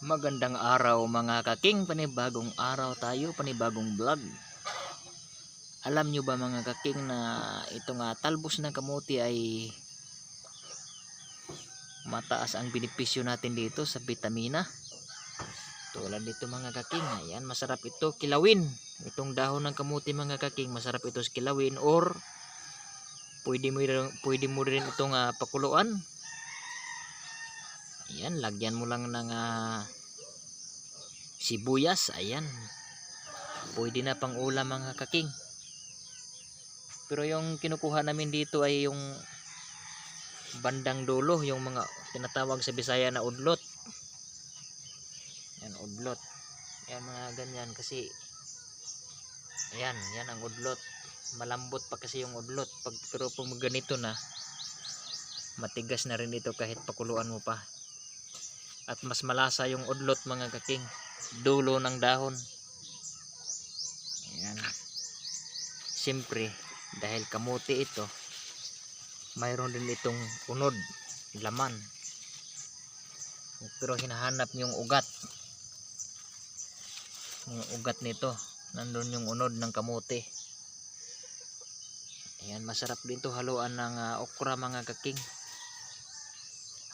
Magandang araw mga kaking, panibagong araw tayo, panibagong vlog. Alam nyo ba mga kaking na itong uh, talbos ng kamuti ay mataas ang benepisyo natin dito sa vitamina. Tulad dito mga kaking, ayan masarap ito kilawin. Itong dahon ng kamuti mga kaking, masarap ito kilawin or pwede mo, rin- pwede mo rin itong ah, pakuluan Ayan, lagyan mo lang ng ah, sibuyas. Ayan. Pwede na pang ulam mga kaking. Pero yung kinukuha namin dito ay yung bandang dulo, yung mga tinatawag sa Bisaya na udlot. Yan, udlot. Yan mga ganyan kasi Ayan, yan ang udlot. Malambot pa kasi yung udlot. Pag, pero pag ganito na, matigas na rin ito kahit pakuluan mo pa at mas malasa yung udlot mga kaking. Dulo ng dahon. Ayan. Siyempre dahil kamuti ito mayroon din itong unod laman. Pero hinahanap yung ugat. Yung ugat nito nandun yung unod ng kamuti. Ayan masarap din to haluan ng ah, okra mga kaking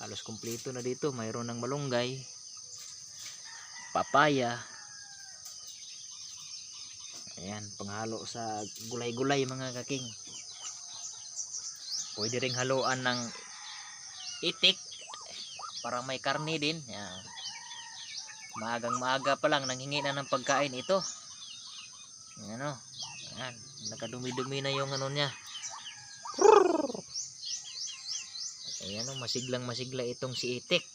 halos kumpleto na dito. Mayroon ng malunggay papaya. Ayan panghalo sa gulay-gulay mga kaking. Pwede ring haluan ng itik para may karne din. Yan. maagang maaga pa lang nanghingi na ng pagkain ito. Yan o yan nakadumi-dumi na yung ano niya Ayan o, masiglang masigla itong si Itik.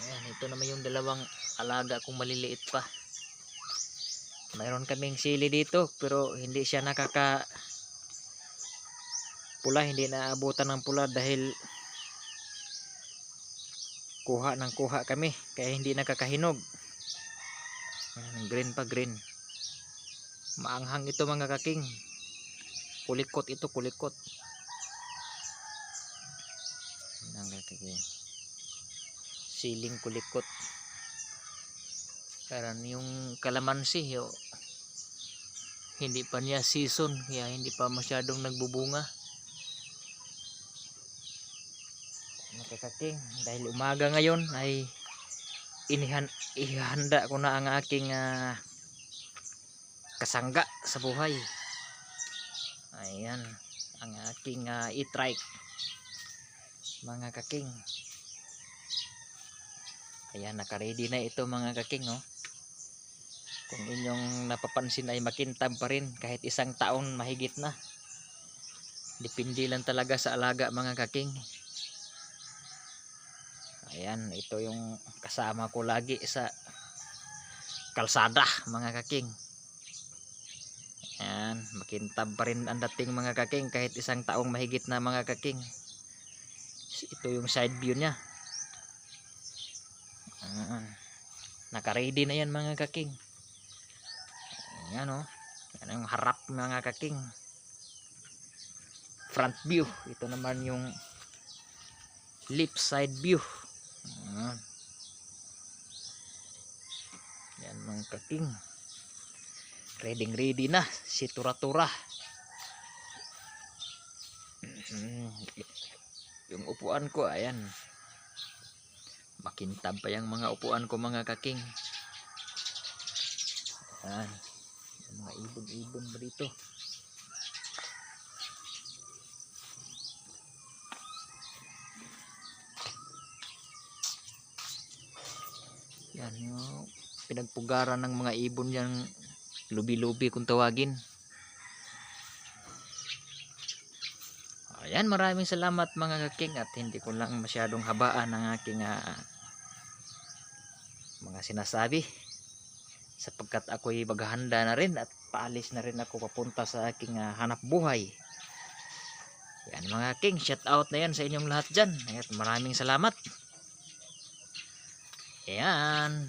Ayan, ito naman yung dalawang alaga kong maliliit pa. Mayroon kaming sili dito, pero hindi siya nakaka pula, hindi naabutan ng pula dahil kuha ng kuha kami, kaya hindi nakakahinog. Ayan, green pa green. Maanghang ito mga kaking kulikot ito kulikot. Siling kulikot. Karan yung kalamansi yo. Hindi pa niya season kaya hindi pa masyadong nagbubunga. Nakakaking dahil umaga ngayon ay inihan, ihanda ko na ang aking ah, kasangga sa buhay Ayan, ang aking uh, e-trike. Mga kaking. Ayan, nakaready na ito mga kaking, oh. Kung inyong napapansin ay makintab pa rin kahit isang taon mahigit na. Depende lang talaga sa alaga mga kaking. Ayan, ito yung kasama ko lagi sa kalsada mga kaking. Ayan, makintab pa rin ang dating mga kaking kahit isang taong mahigit na mga kaking. Ito yung side view niya. Ayan. Naka-ready na yan mga kaking. Ayan o. Yan yung harap mga kaking. Front view. Ito naman yung lip side view. Ayan. Yan mga kaking ready ready na si Tura-Tura. Mhm. yung upuan ko ayan. Makintab pa yung mga upuan ko mga kaking. Ayan. Yung mga ibon-ibon dito? Yan yung pinagpugaran ng mga ibon yan lubi-lubi kung tawagin. Ayan, maraming salamat mga kaking at hindi ko lang masyadong habaan ang aking ah, mga sinasabi sapagkat ako'y maghahanda na rin at paalis na rin ako papunta sa aking ah, hanap buhay. Yan mga king, shout out na yan sa inyong lahat dyan. At maraming salamat. Ayan.